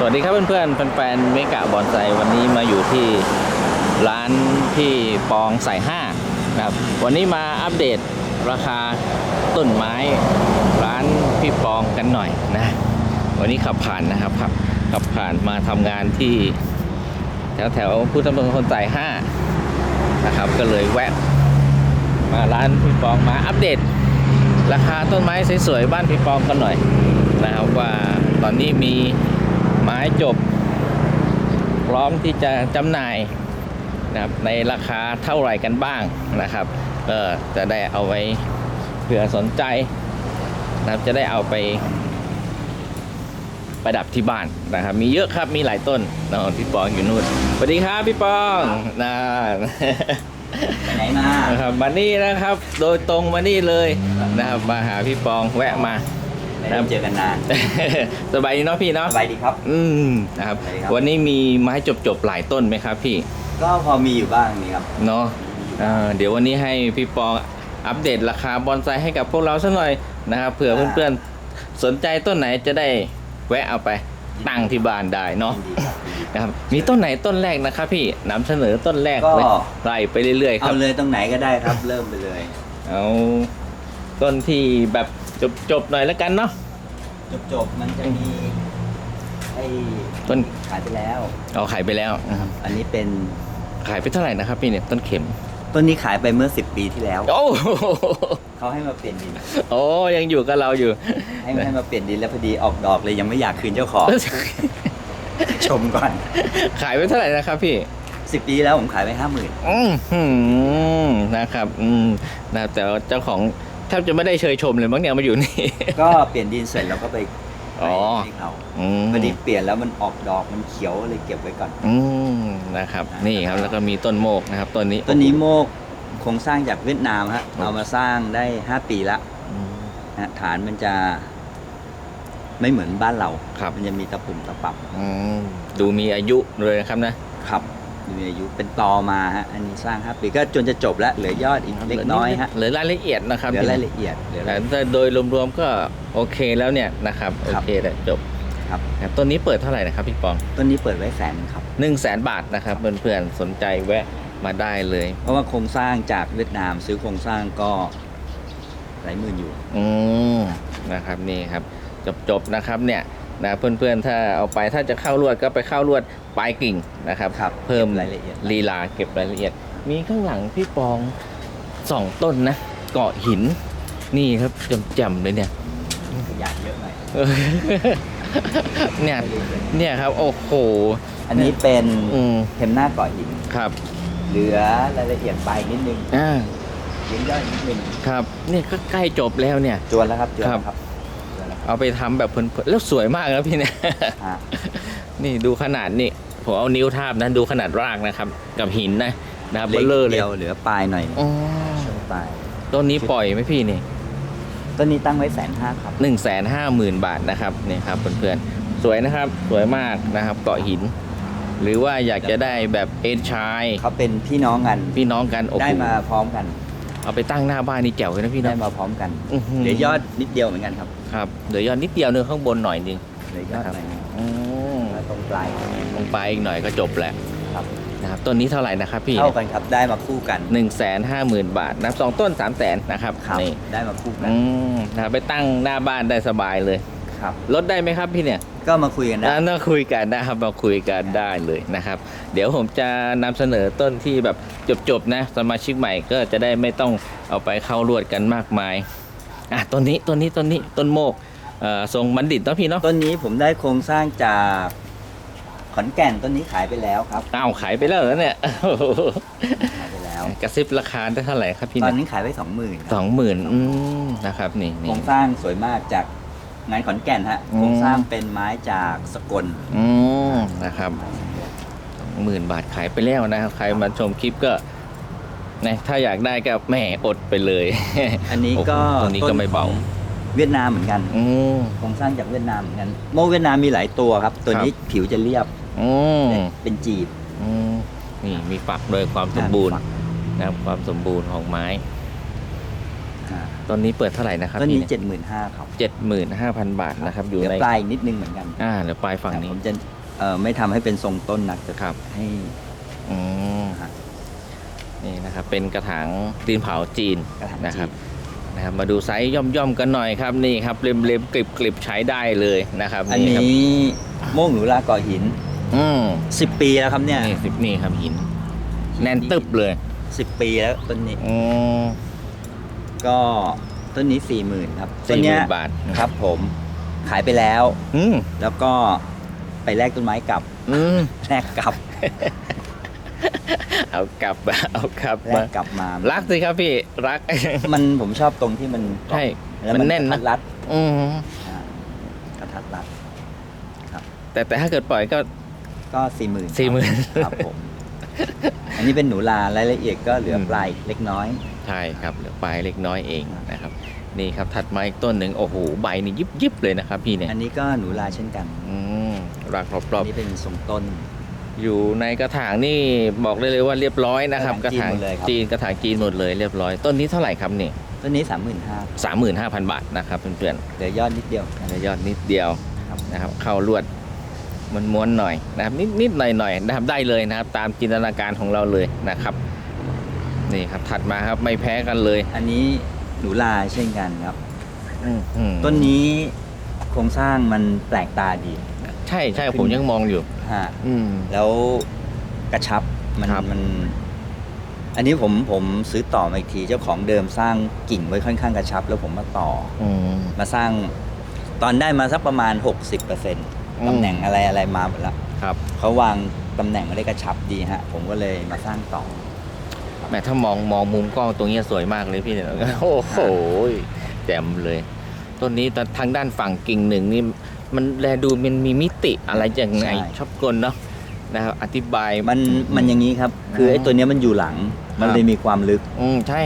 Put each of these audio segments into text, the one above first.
สวัสดีครับเพื่อนๆแฟนๆเมกะบอนไซวันนี้มาอยู่ที่ร้านพี่ปองใส่ห้านะครับ วันนี้มาอัปเดตราคาต้นไม้ร้านพี่ปองกันหน่อยนะ วันนี้ขับผ่านนะครับขับขับผ่านมาทำงานที่แถวแถวพุทธมณฑลสายห้านะครับ ก็เลยแวะมาร้านพี่ปองมาอัปเดต ราคาต้นไม้สวยๆบ้านพี่ปองกันหน่อยนะครับว่าตอนนี้มี ไม้จบ พร้อมที่จะจำหน่ายนะครับในราคาเท่าไหร่กันบ้างนะครับก็จะได้เอาไว้เผื่อสนใจนะครับจะได้เอาไป ประดับที่บ้านนะครับ มีเยอะครับมีหลายต้นนะพี่ปองอยู่นู่นสวัสดีครับพี่ปองนะไปไหนมานะครับมานี่นะครับ โดยตรงมานี่เลยนะครับ มาหาพี่ปองแวะมา ไม่ได้เจอกันนาน สบายดีเนาะพี่เนาะสบายดีครับ อืมนะครับ สบายดีครับ วันนี้มีไม้จบๆหลายต้นไหมครับพี่ ก็พอมีอยู่บ้างนี่ครับ เนาะเอ่อเดี๋ยววันนี้ให้พี่ปองอัปเดตราคาบอนไซให้กับพวกเราสักหน่อยนะครับเผื่อได้เพื่อนๆสนใจต้นไหนจะได้แวะเอาไปตั้งที่บ้านได้เนาะยินดีครับยินดี นะครับมีต้นไหนต้นแรกนะครับพี่นำเสนอต้นแรกก็เลยไล่ไปเรื่อยๆคเอารับเลยตรงไหนก็ได้ครับ เริ่มไปเลย เอาต้นที่แบบ จบๆหน่อยแล้วกันเนาะจบๆมันจะมีไอ้ต้น ขายไปแล้ว เอาขายไปแล้วอืมอันนี้เป็นขายไปเท่าไหร่นะครับพี่เนี่ยต้นเข็ม ต้นนี้ขายไปเมื่อ 10 ปีที่แล้ว โอ้เขาให้มาเปลี่ยนดิน โอ้ยังอยู่กับเราอยู่ ให้ให้มาเปลี่ยนดินแล้วพอดีออกดอกเลยยังไม่อยากคืนเจ้าของ ชมก่อน ขายไปเท่าไหร่นะครับพี่ 10 ปีแล้วผมขายไปห้าหมื่น อืมหืมนะครับ อืมนะแต่ว่าเจ้าของ แทบจะไม่ได้เชยชมเลยมั้งเนี่ยมาอยู่นี่ ก็เปลี่ยนดินเสร็จแล้วก็ไปอ๋อ ให้เขาอืมพอดีเปลี่ยนแล้วมันออกดอกมันเขียวเลยเก็บไว้ก่อน อืมนะครับ นี่ครับแล้วก็มีต้นโมกนะครับต้นนี้ต้นนี้โมกโครงสร้างจากเวียดนามฮะเอามาสร้างได้ 5 ปีละอืม นะฮะฐานมันจะไม่เหมือนบ้านเรา ครับ มันจะมีตะปุ่มตะปับอืมดูมีอายุเลยนะครับนะครับ มีอายุเป็นตอมาฮะอันนี้สร้าง5ปีก็จนจะจบแล้วเหลือยอดอีกเล็กน้อยฮะเหลือรายละเอียดนะครับเหลือรายละเอียดเหลือแต่รายละเอียดแต่โดยรวมๆก็โอเคแล้วเนี่ยนะครับโอครับเคแล้วจบครับครับต้นนี้เปิดเท่าไหร่นะครับพี่ปองต้นนี้เปิดไว้แสนครับ1นึ่งแสนบาทนะครับเพื่อนๆสนใจแวะมาได้เลย เพราะว่าโครงสร้างจากเวียดนามซื้อโครงสร้างก็หลายหมื่นอยู่อืมนะครับนี่ครับจบๆนะครับเนี่ย นะเพื่อนๆถ้าเอาไปถ้าจะเข้าลวดก็ไปเข้าลวดปลายกิ่งนะครับครับเพิ่มเก็บรายละเอียดลีลาเก็บรายละเอียด มีข้างหลังพี่ปองสองต้นนะเกาะหินนี่ครับจำๆเลยเนี่ยอยากเยอะหน่อยเออเนี่ยเนี่ยครับโอ้โหอันนี้เป็นอืมเทมหน้าเกาะหินครับ เหลือรายละเอียดปลายนิดนึงอ่าเลี้ยงยอดนิดนึงครับนี่ก็ใกล้จบแล้วเนี่ยจวนแล้วครับจวนครัแล้บ เอาไปทำแบบเพลินๆแล้วสวยมากนะพี่เนี่ยฮะนี่ดูขนาดนี่ผมเอานิ้วทาบนะดูขนาดรากนะครับ กับหินนะนะครับเบลเลอร์เลยดียวเหลือปลายหน่อยอ๋อช่วงปลายต้นนี้ปล่อยไหมพี่นี่ต้นนี้ตั้งไว้แสนห้าครับ หนึ่งแสนห้าหมื่นบาทนะครับนี่ครับเพื่อนๆสวยนะครับ สวยมากนะครับเกาะหิน หรือว่าอยากจะได้แบบเอ็นชายเขาเป็นพี่น้องกันพี่น้องกันโอ้โหได้มาพร้อมกัน เอาไปตั้งหน้าบ้านนี่แจ๋วเลยนะพี่ได้นะมาพร้อมกัน อื้อหือเหลือยอดนิดเดียวเหมือนกันครับ ครับเดี๋ยวยอดนิดเดียวนึงข้างบนหน่อยนึงเหลือยอดนะครับหน่อยนึงอืมแล้วตรงปลายลงไปอีกหน่อยก็จบแล้วครับนะครับต้นนี้เท่าไหร่นะครับพี่เท่ากันครับได้มาคู่กันหนึ่งแสนห้าหมื่นบาทนะครับสองต้นสามแสนนะครับครับนี่ได้มาคู่กันอืมนะครับไปตั้งหน้าบ้านได้สบายเลยครับลดได้ไหมครับพี่เนี่ยก็มาคุยกันได้อ่าน่าคุยกันนะครับมาคุยกันได้เลยนะครับ เดี๋ยวผมจะนำเสนอต้นที่แบบจบๆนะสมาชิกใหม่ก็จะได้ไม่ต้องเอาไปเข้ารวดกันมากมาย อะต้นนี้ต้นนี้ต้นนี้ต้นโมกเอ่อทรงบัณฑิตเนาะพี่เนาะต้นนี้ผมได้โครงสร้างจากขอนแก่นต้นนี้ขายไปแล้วครับอ้าวขายไปแล้วเหรอเนี่ย ขายไปแล้ว กระซิบราคาได้เท่าไหร่ครับพี่ตอนเนี่ยนี้ขายไปสองหมื่นสองหมื่นอืมนะครับนี่โครนี่ งสร้างสวยมากจากงานขอนแก่นฮะอืม โครงสร้างเป็นไม้จากสกลอืมนะครับสองหมื่นบาทขายไปแล้วนะครับ ใครมาชมคลิปก็ นะถ้าอยากได้ก็แหม่อดไปเลย อันนี้ก็โอ้โหตัวนี้ก็ไม่เบา เวียดนามเหมือนกันอืมโครงสร้างจากเวียดนามเหมือนกันโมเวียดนามมีหลายตัวครับ ตัวนี้ผิวจะเรียบอืมเป็นจีบอืมนี่มีฝักโดยความสมบูรณ์นะครับความสมบูรณ์ของไม้ อ่าต้นนี้เปิดเท่าไหร่นะครับต้นนี้พี่เจ็ดหมื่นห้าครับเจ็ดหมื่นห้าพันบาทนะครับ อยู่เดี๋ยวในปลายอีกนิดนึงเหมือนกันอ่าเดี๋ยวปลายฝั่งนี้ ผมจะเอ่อไม่ทำให้เป็นทรงต้นนักจะครับ ให้อืมฮะ นี่นะครับเป็นกระถางตีนเผาจีนกระถางนะคจีรับนนะครับ มาดูไซส์ย่อมๆกันหน่อยครับนี่ครับเล็มๆกริบๆใช้ได้เลยนะครับอันครับนี้โม่งหนูลาก่อหิน อืม10 ปีแล้วครับเนี่ยนี่สิบนี่ครับหิน แน่นตึบเลย10 ปีแล้วต้นนี้อืมก็ต้นนี้ 4 0,000ครับต้นสี่หเนี้มื่ยนบาทครับผมขายไปแล้ว อืมแล้วก็ไปแลกต้นไม้กลับอืม แลกกลับ เอากลับมาเอากลับแลมากกลับมารักสิครับพี่รัก มันผมชอบตรงที่มันใช่แล้วมันแน่นกนะ ระทัดรัดอืมอ่ากระทัดรัดแต่แต่ถ้าเกิดปล่อยก็ ก็สี่หมื่น40,000 ครับผม อันนี้เป็นหนูลารายละเอียดก็เหลืออม ปลายเล็กน้อย ใช่ครับเหลือปลายเล็กน้อยเองนะครับ นี่ครับถัดมาอีกต้นหนึ่งโอ้โหใบนี่ยิบยิบๆเลยนะครับ พี่เนี่ยอันนี้ก็หนูลาเช่นกันอืมรักรอบอันนี้เป็นทรงต้นๆ อยู่ในกระถางนี่บอกได้เลยว่าเรียบร้อยนะครับ กกระระถาถางงจีนหมดเลยครับจีนกระถางจีนหมดเลยเรียบร้อย ต้นนี้เท่าไหร่ครับนี่ต้นนี้สามหมื่นห้าสามหมื่นห้าพันบาทนะครับเพื่อนเหลือยอดนิดเดียวๆและยอดนิดเดียวครับนะครับ เข้าลวดมันม้วนๆหน่อยนะครับ นิดนิดหน่อยหน่อยๆนะครับได้เลยนะครับ ตามจินตนาการของเราเลยนะครับ นี่ครับถัดมาครับไม่แพ้กันเลยอันนี้หนูลาเช่นกันครับ อื้อหือต้นนี้โครงสร้างมันแปลกตาดี ใช่ใช่ผมยังมองอยู่ ฮะอืม แล้วกระชับมันครับ มัน อันนี้ผมผมซื้อต่อมาอีกทีเจ้าของเดิมสร้างกิ่งไว้ค่อนข้างกระชับ แล้วผมมาต่อ อืม มาสร้างตอนได้มาสักประมาณ 60%ตำแหน่งอะไรอะไรมาหมดแล้วครับเขาวางตำแหน่งไม่ได้กระชับดีฮะ ผมก็เลยมาสร้างต่อแม้ถ้ามองมองมุมกล้องตรงเนี้ยสวยมากเลยพี่เนี่ยโอ้โหแจ่มเลย ต้นนี้แต่ทางด้านฝั่งกิ่งหนึ่งนี่ มันแลดูมันมีมิติอะไรยังไงใช่ ชอบกลเนาะนะครับอธิบาย มันมันอย่างนี้ครับ คือไอ้ตัวเนี้ยมันอยู่หลัง มันครับ เลยมีความลึก อืมใช่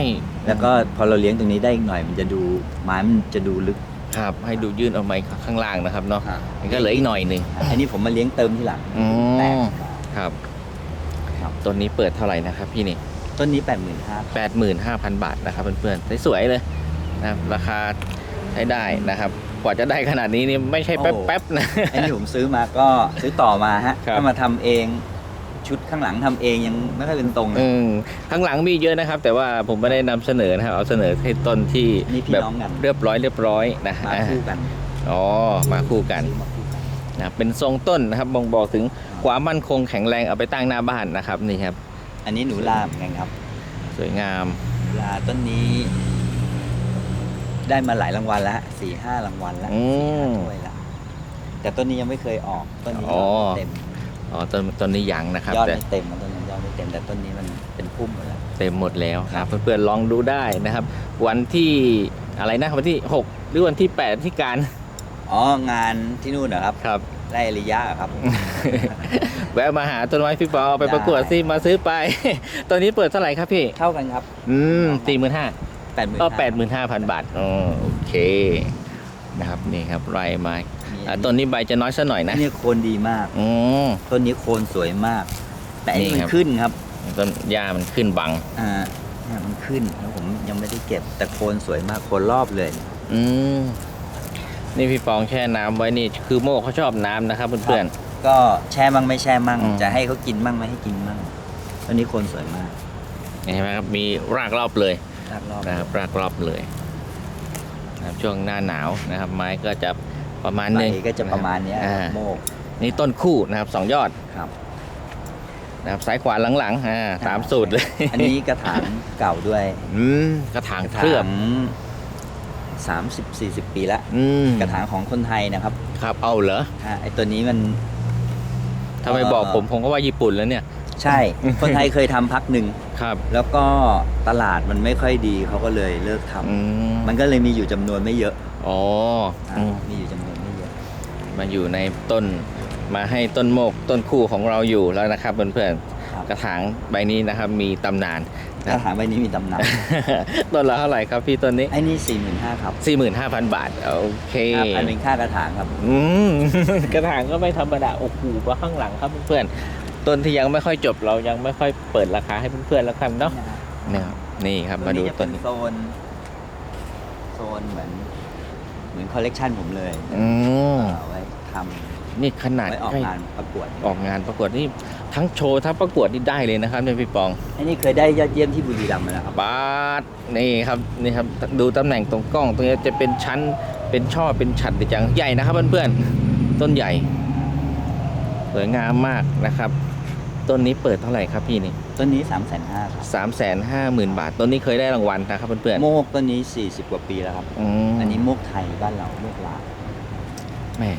แล้วก็พอเราเลี้ยงตรงนี้ได้อีกหน่อย มันจะดูไม้มันจะดูลึกครับ ให้ดูยื่นออกมาข้างล่างนะครับเนาะฮะมันก็เหลืออีกหน่อยหนึ่งอันนี้ผมมาเลี้ยงเติมที่หลัง อืมแตกครับครับต้นนี้เปิดเท่าไหร่นะครับพี่นี่ ต้นนี้ 8 5 0 0 0แปดหมื่นห้าพันบาทนะครับเพื่อนๆสวยๆเลยนะครับราคาใช้ได้นะครับ กว่าจะได้ขนาดนี้นี่ไม่ใช่แป๊บๆนะอันนี้ผมซื้อมาก็ซื้อต่อมาฮะครับถ้ามาทำเองชุดข้างหลังทำเองยังไม่ค่อยเป็นตรงเลยอืมข้างหลังมีเยอะนะครับ แต่ว่าผมไม่ได้นำเสนอนะครับเอาเสนอให้ต้นที่นี่พี่แบบน้องกันเรียบร้อยเรียบร้อยนะมาคู่กันอ๋อมาคู่กันซื้อมาคู่กันนะเป็นทรงต้นนะครับบ่งบอกถึงความมั่นคงแข็งแรงเอาไปตั้งหน้าบ้านนะครับนี่ครับ อันนี้หนูลาเหมือนกันครับ สวยงามหนูลาต้นนี้ ได้มาหลายรางวัลแล้วสี่ห้ารางวัลแล้วอืม ถ้วยแล้วแต่ต้นนี้ยังไม่เคยออกต้นนี้อ๋อยอดไม่เต็มอ๋อต้นต้นนี้ยังนะครับยอดแต่ไม่เต็มมันต้นนี้ยอดไม่เต็มแต่ต้นนี้มันเป็นพุ่มหมดแล้ว เต็มหมดแล้วนะครับเพื่อนๆลองดูได้นะครับ วันที่อะไรนะวันที่ 6 หรือวันที่8ที่การอ๋องานที่นู่นเหรอครับครับ ไร่อริยะเหรอครับ แวะมาหาต้นไม้พี่ปอเอาไปประกวดได้ ซิมาซื้อไป ตอนนี้เปิดเท่าไหร่ครับพี่ เท่ากันครับ อืมสี่หมื่นห้า แปดหมื่นก็แปดหมื่นห้าพันบาทอ๋อโอเคนะครับนี่ครับไร่ไม้อะต้นนี้ใบจะน้อยสักหน่อยนะเนี่ยโคนดีมากอืมต้นนี้โคนสวยมาก แต่อันนี้นี่มันครับขึ้นครับต้นหญ้ามันขึ้นบังอ่าเนี่ยมันขึ้นแล้วผมยังไม่ได้เก็บแต่โคนสวยมากโคนรอบเลย อืมนี่พี่ปองแช่น้ำไว้นี่คือโมกเขาชอบน้ำนะครับเพื่อนก็แช่มั่งไม่แช่มั่งอืมจะให้เขากินมั่งไม่ให้กินมั่งต้นนี้โคนสวยมากๆเห็นไหมครับมีรากรอบเลย รากรอบนะครับรากรอบเลยนะครับช่วงหน้าหนาวนะครับ ไม้ก็จะประมาณใบนึงก็จะประมาณเนี้ยอ่าโมก นี่ต้นคู่นะครับสองยอดครับ นะครับซ้ายขวาหลังๆอ่าตามสูตรเลยอันนี้กระถางเก่าด้วยอืมกระถางกระเคถาลือบงสามสิบสี่สิบปีละอืมกระถางของคนไทยนะครับครับเอาเหรออ่าไอตัวนี้มันถ้าไม่บอกผมผมก็ว่าญี่ปุ่นแล้วเนี่ย ใช่ คนไทยเคยทำพักหนึ่ง ครับ แล้วก็ตลาดมันไม่ค่อยดีเขาก็เลยเลิกทำอืมมันก็เลยมีอยู่จำนวนไม่เยอะอ๋ออะอืมมีอยู่จำนวนไม่เยอะ มาอยู่ในต้น มาให้ต้นโมกต้นคู่ของเราอยู่แล้วนะครับเพื่อนครับ ๆกระถางใบนี้นะครับมีตำนานกระถางใบนี้มีตำนานต้นละเท่าไหร่ครับพี่ต้นนี้ ไอ้นี่สี่หมื่นห้าครับ45,000 บาท โอเคห้าพันเป็นค่ากระถางครับ อืม กระถางก็ไม่ธรรมดาโอ้โหมาข้างหลังครับเพื่อนๆ ต้นที่ยังไม่ค่อยจบเรายังไม่ค่อยเปิดราคาให้เพื่อนๆแล้วกันเนาะเนี่ยครับนี่ครับมาดูจะต้เป็นนนี้โซนโซนเหมือนเหมือนคอลเลกชันผมเลยอืมเอาไว้ทนี่ขำนาดไว้ออกใกล้งานประกวดออกงานประกวดนี่ทั้งโชว์ทั้งประกวดนี่ได้เลยนะครับเนี่ยพี่ปองอันนี้เคยได้ยอดเยี่ยมที่บุรีรัมย์มาแล้วครับบาสนี่ครับนี่ครับดูตำแหน่งตรงกล้อง ตรงนี้จะเป็นชั้นเป็นช่อเป็นฉัดจังใหญ่นะครับเพื่อนๆต้นใหญ่สวยงามมากนะครับ ต้นนี้เปิดเท่าไหร่ครับพี่นี่ต้นนี้3ามแสนห้าครับสามแสนห้าหมื่นบาท ต้นนี้เคยได้รางวัลนะครับเพื่อนโมกต้นนี้ 40 กว่าปีแล้วครับๆอืมอันนี้โมกไทยบ้านเราโมกลาวแม่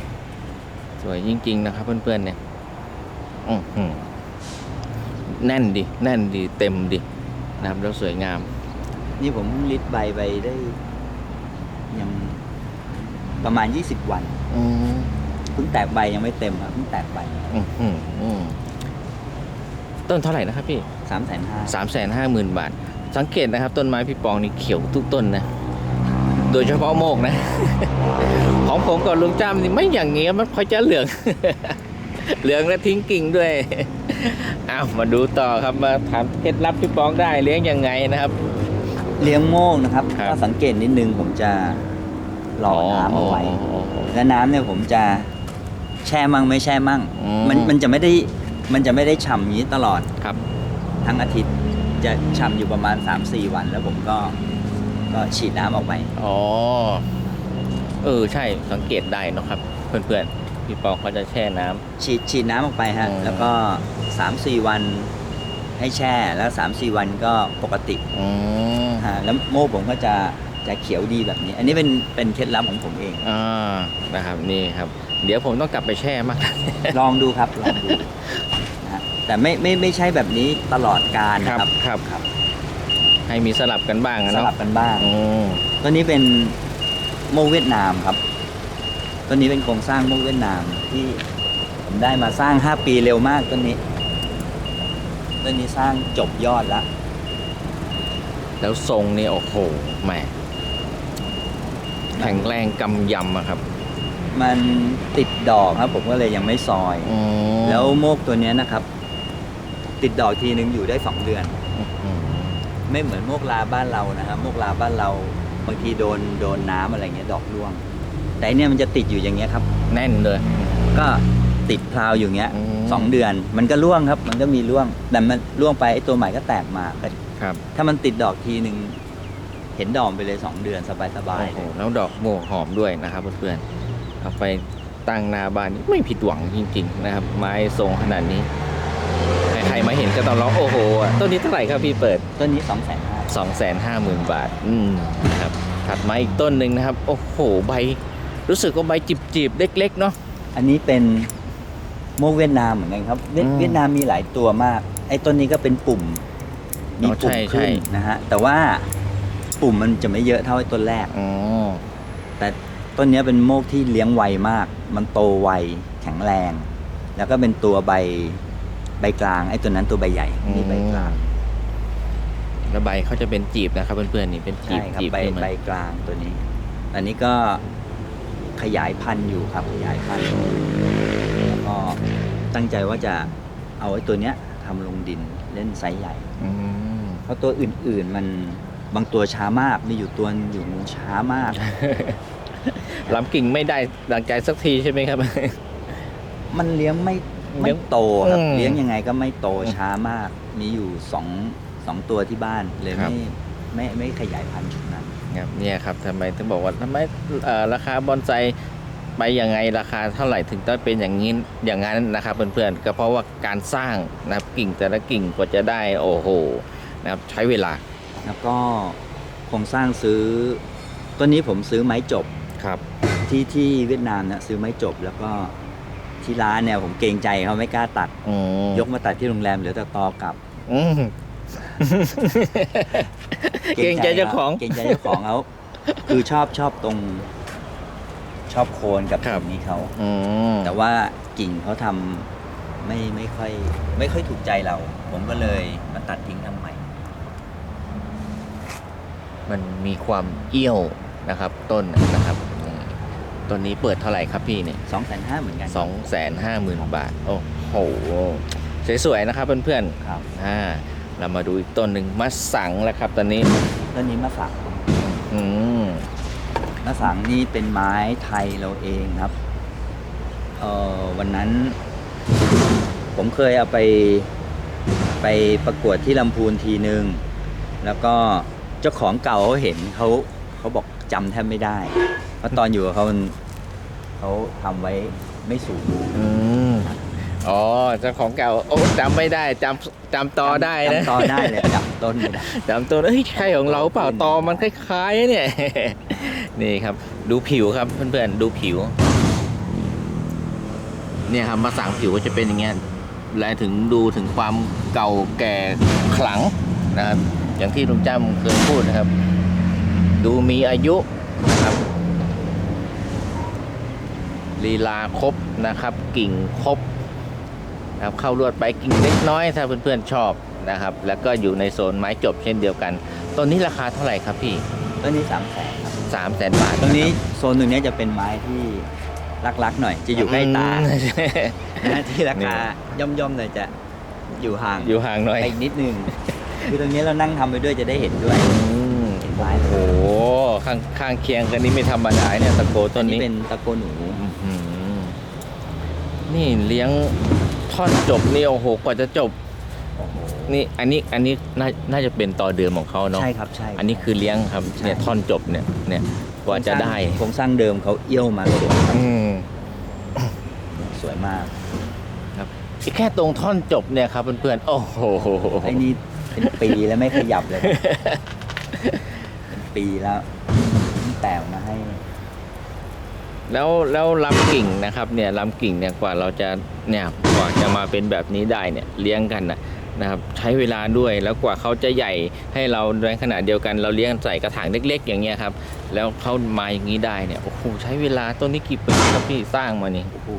สวยจริงๆนะครับเพื่อนๆเนี่ยอื้อหือแน่นดิแน่นดิเต็มดินะครับแล้วสวยงาม นี่ผมเพิ่งลิดใบไปได้ ยังประมาณ 20 วันอืม เพิ่งแตกใบยังไม่เต็มครับเพิ่งแตกใบ อื้อหืออืม ต้นเท่าไหร่นะครับพี่สามแสนห้าสามแสนห้าหมื่นบาท สังเกตนะครับ ต้นไม้พี่ปองนี่เขียวทุกต้นนะ โดยเฉพาะโมกนะ ของผมกับลุงจ้ำนี่ไม่อย่างเงี้ยมันพอจะเหลือง เหลืองและทิ้งกิ่งด้วยอ้าวมาดูต่อครับมาถามเคล็ดลับพี่ปองได้เลี้ยงยังไงนะครับ เลี้ยงโมกนะครับครับถ้าสังเกตนิดนึงผมจะหล่อน้ำเอาไว้ อ๋อ และน้ำเนี่ยผมจะแช่มั่งไม่แช่มั่ง อืมมันมันจะไม่ได้ มันจะไม่ได้ฉ่ำอย่างนี้ตลอดครับ ทั้งอาทิตย์จะฉ่ำอยู่ประมาณ 3-4 วัน แล้วผมก็ก็ฉีดน้ำออกไป อ๋อ เออใช่สังเกตได้เนอะครับ เพื่อนๆ พี่ปองเขาจะแช่น้ำ ฉีดฉีดน้ำออกไปฮะ อืม แล้วก็ 3-4 วันให้แช่ แล้ว 3-4 วันก็ปกติอืมฮะแล้วโมกผมก็จะจะเขียวดีแบบนี้ อันนี้เป็นเป็นเคล็ดลับของผมเอง อ่านะครับนี่ครับ เดี๋ยวผมต้องกลับไปแช่มาก ลองดูครับลองดูนะฮะ แต่ไม่ไม่ไม่ใช่แบบนี้ตลอดการนะครับครับ ครับให้มีสลับกันบ้างอะสเนาะลับกันบ้าง อืมตัวนี้เป็นโมกเวียดนามครับ ตัวนี้เป็นโครงสร้างโมกเวียดนามที่ผมได้มาสร้าง 5 ปีเร็วมากต้นนี้ต้นนี้สร้างจบยอดแล้วแล้วทรงนี่โอ้โหแหมแข็งแรงกำยำอะครับมันติดดอกครับ ผมก็เลยยังไม่ซอย อืมแล้วโมกตัวเนี้ยนะครับ ติดดอกทีนึงอยู่ได้สองเดือน อืมไม่เหมือนโมกลาบ้านเรานะครับโมกลาบ้านเราบางทีโดนโดนน้ำอะไรเงี้ยดอกร่วง แต่อันเนี่ยมันจะติดอยู่อย่างเงี้ยครับ แน่นเลย ก็ติดพราวอยู่เงี้ยอืมสองเดือนมันก็ร่วงครับ มันก็มีร่วงแต่มันร่วงไปไอ้ตัวใหม่ก็แตกมาก็ครับ ถ้ามันติดดอกทีหนึ่งเห็นดอกไปเลยสองเดือนสบายสบายโอ้ๆโหเลยแล้วดอกโมกหอมด้วยนะครับเพื่อนๆเอาไปตั้งหนาบ้านนี่ไม่ผิดหวังจริง ๆ นะครับ ไม้ทรงขนาดนี้ ใครๆมาเห็นก็ต้องร้องโอ้โหอะต้นนี้เท่าไหร่ครับพี่เปิด ต้นนี้สองแสนห้า2 5 0 0 0 0 บาท อืมนะครับ ถัดมาอีกต้นหนึ่งนะครับ โอ้โห ใบ รู้สึกว่าใบจิบๆ เล็กๆ เนาะ อันนี้เป็นโมกเวียดนามเหมือนกันครับ เวียดอืมเวียดนามมีหลายตัวมาก ไอ้ต้นนี้ก็เป็นปุ่ม มีอ๋อปุ่ใช่มใช่ขึ้นนะฮะ แต่ว่าปุ่มมันจะไม่เยอะเท่าไอ้ต้นแรก อ๋อ แต่ต้นเนี้ยเป็นโมกที่เลี้ยงไวมาก มันโตไว แข็งแรง แล้วก็เป็นตัวใบ ใบกลางไอ้ตัวนั้นตัวใบใหญ่นี่ใบกลางแล้วใบเขาจะเป็นจีบนะครับเพื่อนๆนี่เป็นจีใช่บครับจีบใบขึ้นมาใบกลางตัวนี้ อันนี้ก็ขยายพันธุ์อยู่ครับขยายพันธุ์แล้วก็ตั้งใจว่าจะเอาไอ้ตัวเนี้ยทำลงดินเล่นไซส์ใหญ่ อืม เพราะตัวอื่นๆมันบางตัวช้ามากมีอยู่ตัวอยู่นู้นช้ามาก ลำกิ่งไม่ได้ดังใจสักทีใช่ไหมครับ มันเลี้ยงไม่ เลี้ไม่ยงโตครับ อืม เลี้ยงยังไงก็ไม่โตช้ามาก มีอยู่สองสองตัวที่บ้านเลยครับ ไม่ไม่ไม่ขยายพันธุ์ชุดนั้น ครับเนี่ยครับทำไมถึงบอกว่าทำไมเอ่อราคาบอนไซไปยังไงราคาเท่าไหร่ถึงต้องเป็นอย่างนี้อย่างนั้นนะครับเพื่อนๆก็เพราะว่าการสร้างนะครับกิ่งแต่ละกิ่งกว่าจะได้โอ้โหนะครับใช้เวลาแล้วก็โครงสร้างซื้อตัวนี้ผมซื้อไม้จบครับที่ที่เวียดนามเนี่ยซื้อไม้จบแล้วก็ ที่ร้านเนี่ยผมเกรงใจเขาไม่กล้าตัด อืมยกมาตัดที่โรงแรมเหลือแต่ตอกลับอืมเกรงใจเจ้าของ เกรงใจเจ้าของเขาคือชอบชอบตรง ชอบโคนกับครับตรงนี้เขาอืมแต่ว่ากิ่งเขาทำไม่ไม่ค่อย ไม่ค่อยถูกใจเรา ผมก็เลยมาตัดทิ้งทำใหม่ มันมีความเอี้ยวนะครับ ต้นนะครับนี่ ต้นนี้เปิดเท่าไหร่ครับพี่เนี่ยสองแสนห้าเหมือนกัน สองแสนห้าหมื่นบาท โอ้โห สวยๆนะครับเพื่อนครับๆอ่าเรามาดูอีกต้นหนึ่งมะสังแล้วครับตอนนี้ ต้นนี้มาฝากอืมหน้าสังนี่เป็นไม้ไทยเราเองครับ เออวันนั้น ผมเคยเอาไปไปประกวดที่ลำพูนทีนึง แล้วก็เจ้าของเก่าเขาเห็นเขาเขาบอกจำแทบไม่ได้เพ ราะตอนอยู่กับเขามันเขาทำไว้ไม่สูงอืมอ๋อเจ้าของเก่าโอ้จำไม่ได้จำจำตอได้นะจำตอได้เลยจำต้นไม่ได้จำตัวเอ้ยใช่ของเราเปล่าตอมันคล้ายๆ เนี่ย นี่ครับ ดูผิวครับเพื่อนๆดูผิว เนี่ยครับมาสั่งผิวก็จะเป็นอย่างเงี้ยและถึงดูถึงความเก่าแก่ขลังนะครับอย่างที่ลุงจ้ำเคยพูดนะครับ ดูมีอายุนะครับ ลีลาครบนะครับ กิ่งครบนะครับเข้าลวดไปกิ่งเล็กน้อยถ้าเพื่อนๆชอบนะครับ แล้วก็อยู่ในโซนไม้จบเช่นเดียวกันต้นนี้ราคาเท่าไหร่ครับพี่ต้นนี้สามแสนครับสามแสนบาทตรงนี้โซนตรงนี้จะเป็นไม้ที่รักๆหน่อยจะอยู่ใกล้ตาอืมนะที่ราคาย่อมๆหน่อยจะอยู่ห่างอยู่ห่างหน่อยไปอีกนิดนึงคือตรงนี้เรานั่งทำไปด้วยจะได้เห็นด้วยอืมเห็นไม้โอ้โหข้างข้างเคียงกันนี่ไม่ธรรมดาเนี่ยตะโกต้นนี้เป็นตะโกหนูอื้อหือ นี่เลี้ยงท่อนจบนี่โอ้โหกว่าจะจบโอ้โหนี่อันนี้อันนี้น่าน่าจะเป็นต่อเดิมของเขาเนาะใช่ครับใช่อันนี้คือเลี้ยงครับใช่เนี่ยท่อนจบเนี่ยเนี่ยกว่าจะได้โครงสร้างเดิมเขาเอี้ยวมาสวยอืมสวยมากแค่ตรงท่อนจบเนี่ยครับเพื่อนๆโอ้โหไอ้นี่เป็นปีแล้วไม่ขยับเลยเป็นปีแล้วแต่งมาให้ แล้วแล้วลำกิ่งนะครับเนี่ยลำกิ่งเนี่ยกว่าเราจะเนี่ยกว่าจะมาเป็นแบบนี้ได้เนี่ยเลี้ยงกันนะนะครับใช้เวลาด้วยแล้วกว่าเขาจะใหญ่ให้เราในขณะเดียวกันเราเลี้ยงใส่กระถางเล็ก ๆ อย่างเงี้ยครับ แล้วเขามาอย่างนี้ได้เนี่ยโอ้โหใช้เวลาต้นนี้กี่ปีครับพี่สร้างมานี่โอ้โห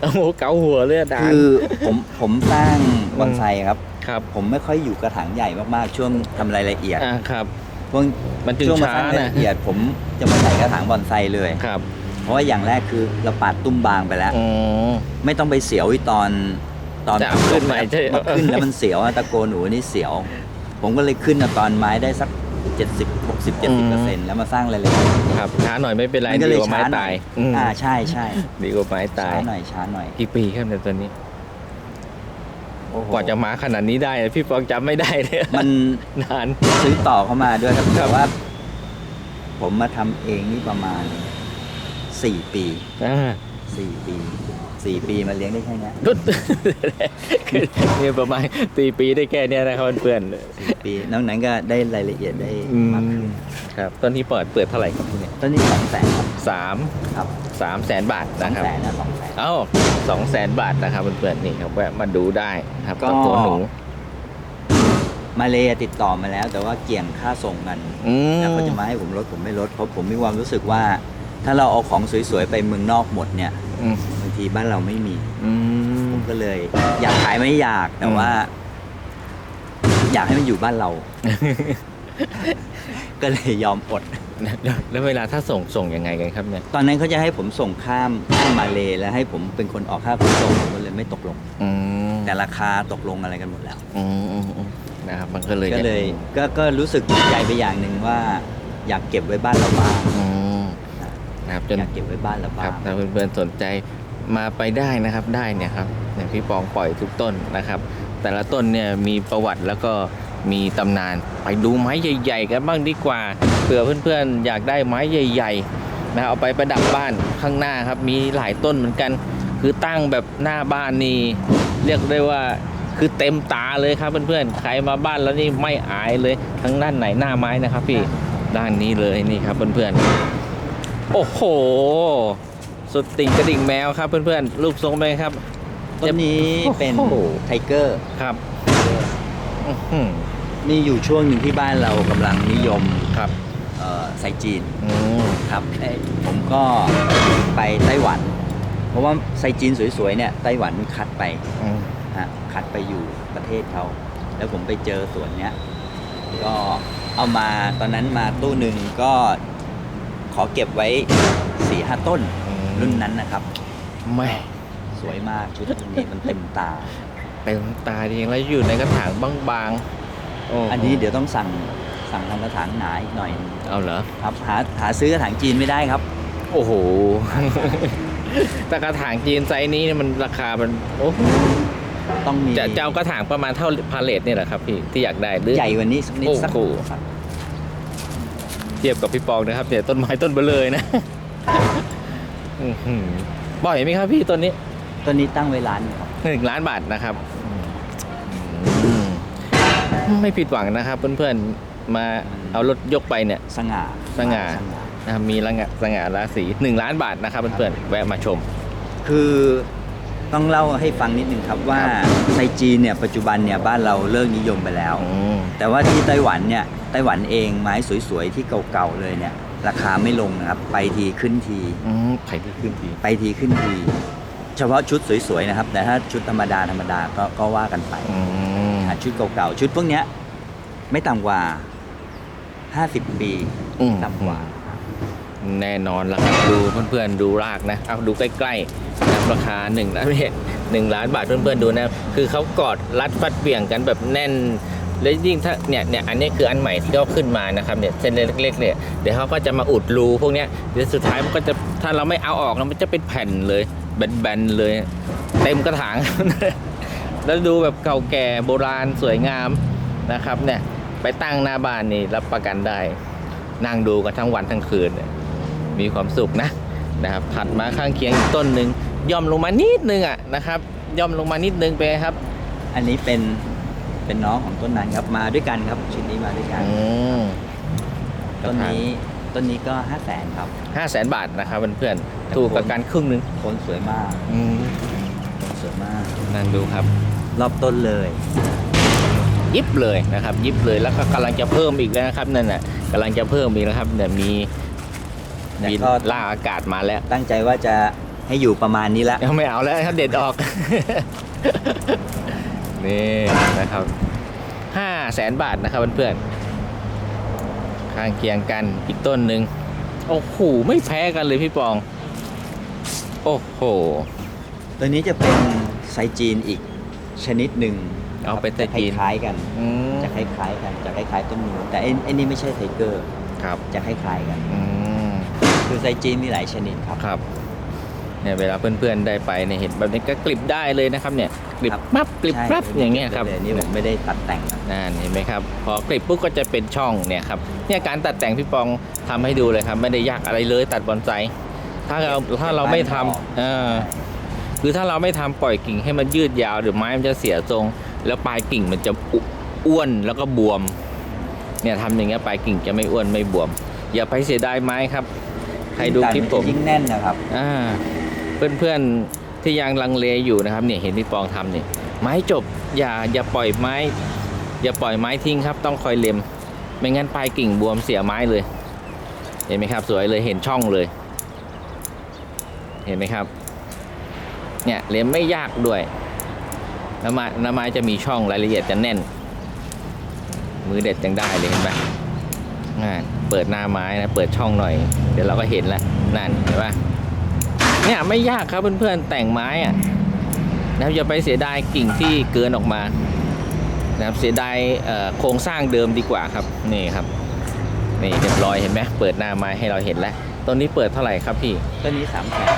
โอ้โหเกาหัวเลยอะดานคือผมผมสร้างบอนไซครับครับ ผมไม่ค่อยอยู่กระถางใหญ่มากๆ ช่วงทำรายละเอียดอ่าครับพวกมันจึงช่วงมาช้าสร้างรายนะละเอียดผมจะมาใส่กระถางบอนไซเลยครับ เพราะว่าอย่างแรกคือเราปาดตุ้มบางไปแล้ว อืม ไม่ต้องไปเสียวอีตอนตอนจะเอาขึ้นใหม่ใช่มาขึ้นแล้วมันเสียวอะตะโกนหนูนี่เสียว ผมก็เลยขึ้นเอาตอนไม้ได้สัก 70 60 70เปอร์เซ็นต์แล้วมาสร้างรายละเอียดครับช้าหน่อยไม่เป็นไรมันก็ดีเลยกว่าไม้ช้าหน่ตาอยยอืมอ่าใช่ใช่ดีกว่าไม้ตาช้ายหน่อยช้าหน่อยกี่ปีครับในยตัวนี้ โอ้โหกว่าจะมาขนาดนี้ได้อะพี่ฟองจำไม่ได้เลยมันนาน ซื้อต่อเข้ามาด้วยครับครับแต่ว่า ผมมาทำเองนี่ประมาณ 4ปีอ่า4ปี4ปีมาเลี้ยงได้แค่เนี้ยรุดคือเนี่ยประมาณตีปีได้แค่เนี้ยนะครับเพื่อนสี่ปีนอกนั้นก็ได้รายละเอียดได้ๆอืมมากขึ้นครับต้นนี้เปิดเปิดเท่าไหร่ครับที่เนี่ยตอนนี้สองแสนครับสามครับสามแสนบาทสอนะงครับ แสนนะสองแสน เอ้าสองแสนบาทนะครับเพื่อนๆนี่ครับแวะมาดูได้ครับก็ตัวหนู มาเลยติดต่อมาแล้ว แต่ว่าเกี่ยงค่าส่งกัน อืม แล้วเขาจะมาให้ผมลดผมไม่ลดเพราะผมมีความรู้สึกว่า ถ้าเราเอาของสวยๆไปเมืองนอกหมดเนี่ยอืมบางทีบ้านเราไม่มี อืม ผมก็เลย อยากขายไม่อยากแต่ว่า อยากให้มันอยู่บ้านเรา ก็เลยยอมอด แล้วแล้วเวลาถ้าส่งส่งยังไงกันครับเนี่ยตอนนั้นเขาจะให้ผมส่งข้ามข้ามมาเลแล้วให้ผมเป็นคนออกค่าขนส่งผมก็เลยไม่ตกลง อืมแต่ราคาตกลงอะไรกันหมดแล้ว อืมอืมอืมนะครับมันก็เลยก็เลยก็ก็รู้สึกดีใจไปอย่างหนึ่งว่า อยากเก็บไว้บ้านเราบ้างอืม นะครับจนอยากเก็บไว้บ้านเราคบ้ารับงถ้าเพื่อนๆสนใจมาไปได้นะครับได้เนี่ยครับอย่างพี่ปองปล่อยทุกต้นนะครับ แต่ละต้นเนี่ยมีประวัติแล้วก็มีตำนานไปดูไม้ใหญ่ ๆ กันบ้างดีกว่าเผื่อเพื่อนๆ อยากได้ไม้ใหญ่ ๆ นะเอาไปประดับบ้านข้างหน้าครับมีหลายต้นเหมือนกัน คือตั้งแบบหน้าบ้านนี่เรียกได้ว่าคือเต็มตาเลยครับเพื่อนๆใครมาบ้านแล้วนี่ไม่อายเลยทั้งด้านไหนหน้าไม้นะครับพี่ด้านนี้เลยนี่ครับเพื่อนๆ โอ้โห สุดติ่งกระดิ่งแมวครับเพื่อนๆ รูปทรงเป็นไงครับ ต้นนี้เป็นโอ้โห ไทเกอร์ครับอื้อหือนี่อยู่ช่วงหนึ่งที่บ้านเรากำลังนิยมครับเอ่อไซจีนอืมครับเอ้ยผมก็ไปไต้หวัน เพราะว่าไซจีนสวยๆเนี่ยไต้หวันคัดไป อืม ฮะคัดไปอยู่ประเทศเขา แล้วผมไปเจอสวนเนี้ย ก็เอามาตอนนั้นมาตู้หนึ่งก็ ขอเก็บไว้สี่ห้าต้นรุ่นนั้นนะครับไม่สวยมากชุดนี้มันเต็มตา เต็มตาจริงแล้วอยู่ในกระถางบางๆโโหอันนี้เดี๋ยวต้องสั่งสั่งทำกระถางหนาอีกหน่อยนึงเอาเหรอครับหาหาซื้อกระถางจีนไม่ได้ครับ โอ้โหแต่กระถางจีนไซส์นี้เนี่ยมันราคามันโอ้โหต้องมีจะจะเอากระถางประมาณเท่าพาเลทนี่แหละครับพี่ที่อยากได้หรือใหญ่กว่านี้สักนิดโอ้สักโหครับ เทียบกับพี่ปองนะครับเนี่ยต้นไม้ต้นเบลเลยนะอื้อหือบ่อยไหมครับพี่ต้นนี้ตัวนี้ตั้งไว้ร้านหนึ่งครับหนึ่งล้านบาทนะครับอืมไม่ผิดหวังนะครับเพื่อนๆมาเอารถยกไปเนี่ยสง่าสง่านะครับมีระงะสง่าราศีหนึ่งล้านบาทนะครับเพื่อนๆแวะมาชม คือ ต้องเล่าให้ฟังนิดนึงครับว่าครับในจีนเนี่ยปัจจุบันเนี่ยบ้านเราเลิกนิยมไปแล้วอืมแต่ว่าที่ไต้หวันเนี่ยไต้หวันเองไม้สวยๆที่เก่าๆเลยเนี่ยราคาไม่ลงนะครับไปทีขึ้นทีอืมไข่ที่ขึ้นทีไปทีขึ้นที เฉพาะชุดสวยๆนะครับ แต่ถ้าชุดธรรมดาธรรมดาก็ก็ว่ากันไปอืมหาชุดเก่าๆชุดพวกเนี้ยไม่ต่ำกว่า50ปีอืมต่ำกว่า แน่นอนละครับดูเพื่อนๆดูรากนะเอาดูใกล้ๆนะค ราคาหนึ่งล้านหนึ่งล้านบาทเพื่อนๆดูนะคือเขากอดรัดฟัดเบี่ยงกันแบบแน่นและยิ่งถ้าเนี่ยเนี่ยอันนี้คืออันใหม่ที่เขาขึ้นมานะครับเนี่ยเส้นเล็กๆเนี่ยเดี๋ยวเขาก็จะมาอุดรูพวกเนี้ยเดี๋ยวสุดท้ายมันก็จะถ้าเราไม่เอาออกแล้วมันจะเป็นแผ่นเลยแบนๆเลยเต็มกระถางแล้วดูแบบเก่าแก่โบราณสวยงามนะครับเนี่ยไปตั้งหน้าบ้านนี่รับประกันได้ นั่งดูกันทั้งวันทั้งคืน มีความสุขนะนะครับถัดมาข้างเคียงอีกต้นหนึ่ง ย่อมลงมานิดนึงอะนะครับ ย่อมลงมานิดนึงไปครับอันนี้เป็นเป็นน้องของต้นนั้นครับมาด้วยกันครับชุดนี้มาด้วยกัน อืมต้นนี้ต้นนี้ก็5 0 0แสนครับห้าแสนบาทนะครับเพื่อนๆถูกกับการครึ่งหนึ่งโคนสวยมากอืมโคนสวยมาก นั่งดูครับ รอบต้นเลย ยิบเลยนะครับ ยิบเลยแล้วก็กำลังจะเพิ่มอีกแล้วนะครับนั่นน่ะกำลังจะเพิ่มอีกแล้วครับเนี่ยมีแต่มีก็ ล่าอากาศมาแล้ว ตั้งใจว่าจะ ให้อยู่ประมาณนี้ละยังไม่เอาแล้วครับเด็ดออก นี่นะครับห้าแสนบาทนะครับเพื่อนๆข้างเคียงกันอีกต้นหนึ่งโอ้โหไม่แพ้กันเลยพี่ปอง โอ้โห ตัวนี้จะเป็นไซจีนอีกชนิดหนึ่งเอาเป็นไซจะคจีนล้ายๆกัน อืมจะคล้ายๆกันจะคล้ายๆต้นนู้นแต่ไอ้ไอ้นี่ไม่ใช่ไทเกอร์ ครับจะคล้ายๆกัน อืมคือไซจีนมีหลายชนิดครับ ครับ เนี่ยเวลาเพื่อนๆได้ไปเนี่ยเห็นแบบนี้ก็กลิบได้เลยนะครับเนี่ยกลิบครับปั๊บกลิบใช่ปั๊บอย่างเงี้ยครับลนี่ผมไม่ได้ตัดแต่งนะนั่นเห็นไหมครับ พอกลิบปุ๊บก็จะเป็นช่องเนี่ยครับเนี่ยการตัดแต่งพี่ปองทำให้ดูเลยครับ ไม่ได้ยากอะไรเลยตัดบอนไซถ้าเราถ้าเราไม่ทำเออคือถ้าเราไม่ทำปล่อยกิ่งให้มันยืดยาวเดี๋ยวไม้มันจะเสียทรง แล้วปลายกิ่งมันจะอุอ้วนแล้วก็บวม เนี่ยทำอย่างเงี้ยปลายกิ่งจะไม่อ้วนไม่บวม อย่าไปเสียดายไม้ครับ ใครดูคลิปผมยิ่งแน่นนะครับ อ่า เพื่อนๆที่ยังลังเลอยู่นะครับเนี่ยเห็นพี่ปองทำเนี่ยไม้จบอย่าอย่าปล่อยไม้ อย่าปล่อยไม้ทิ้งครับ ต้องคอยเล็ม ไม่งั้นปลายกิ่งบวมเสียไม้เลย เห็นไหมครับ สวยเลยเห็นช่องเลย เห็นไหมครับ เนี่ยเล็มไม่ยากด้วยน้ำไม้น้ำไม้จะมีช่องรายละเอียดจะแน่น มือเด็ดยังได้เลยเห็นไหมเปิดหน้าไม้นะเปิดช่องหน่อย เดี๋ยวเราก็เห็นแล้วนั่นเห็นปะ เนี่ยไม่ยากครับเพื่อนๆแต่งไม้อะนะครับอย่าไปเสียดายกิ่งที่เกินออกมานะครับเสียดายเอ่อโครงสร้างเดิมดีกว่าครับนี่ครับนี่เรียบร้อยเห็นไหมเปิดหน้าไม้ให้เราเห็นแล้วต้นนี้เปิดเท่าไหร่ครับพี่ต้นนี้3ามแสน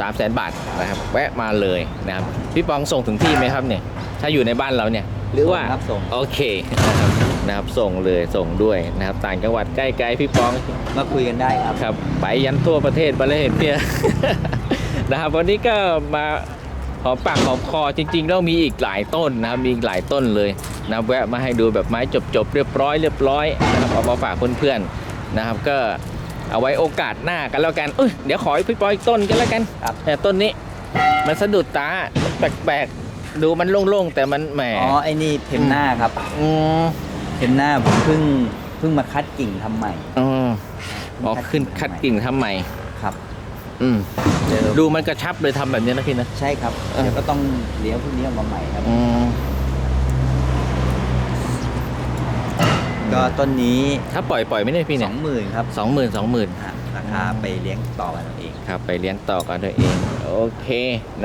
สามแสนบาทนะครับแวะมาเลยนะครับพี่ปองส่งถึงที่ไหมครับเนี่ยถ้าอยู่ในบ้านเราเนี่ยหรือว่าครับส่งโอเคนะครับนะครับส่งเลยส่งด้วยนะครับต่างจังหวัดใกล้ๆพี่ปองมาคุยกันได้ครับครับไปยันทั่วประเทศมาเลยเห็นเนี่ย นะครับ วันนี้ก็มาหอมปากหอมคอจริงๆแล้วมีอีกหลายต้นนะครับมีอีกหลายต้นเลยนะแวะมาให้ดูแบบไม้จบๆเรียบร้อยเรียบร้อยนะครับเอามาฝากเพื่อนๆนะครับ ก็เอาไว้โอกาสหน้ากันแล้วกันเอ้ยเดี๋ยวขอพี่ปอยอีกต้นกันแล้วกันครับแต่ต้นนี้ มันสะดุดตาแปลกๆดูมันโล่งๆแต่มันแหมอ๋อไอ้นี่เพมหน้าครับอืมเพมหน้าผมเพิ่งเพิ่งมาคัดกิ่งทำใหม่อ๋ออ๋อขึ้นคัดกิ่งทำใหม่ครับ อืมเจอดูมันกระชับเลยทำแบบนี้นะพี่นะ ใช่ครับเออ เดี๋ยวก็ต้องเลี้ยวพวกนี้ออกมาใหม่ครับ อืมก็ต้นนี้ถ้าปล่อยปล่อยไม่ได้พี่สเนี่อยงหมื่นครับสองหมื่นสองหมื่นอะราคาไปเลี้ยงต่อกันเอาเอง ครับไปเลี้ยงต่อกันด้วยเองโอเค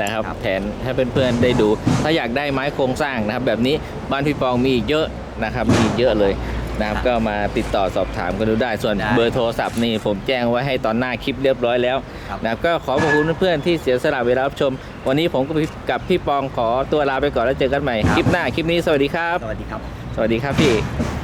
นะครับครับ แทนให้เพื่อนๆได้ดู ถ้าอยากได้ไม้โครงสร้างนะครับ แบบนี้บ้านพี่ปองมีอีกเยอะนะครับมีอีกเยอะเลย นะครับครับก็มาติดต่อสอบถามกันดูได้ ส่วนได้เบอร์โทรศัพท์นี่ผมแจ้งไว้ให้ตอนหน้าคลิปเรียบร้อยแล้วครับ นะครับก็ขอขอบคุณเพื่อนๆที่เสียสละเวลารับชม วันนี้ผมกับพี่ปองขอตัวลาไปก่อนแล้วเจอกันใหม่คลิปหน้าคลิปนี้สวัสดีครับ สวัสดีครับ สวัสดีครับพี่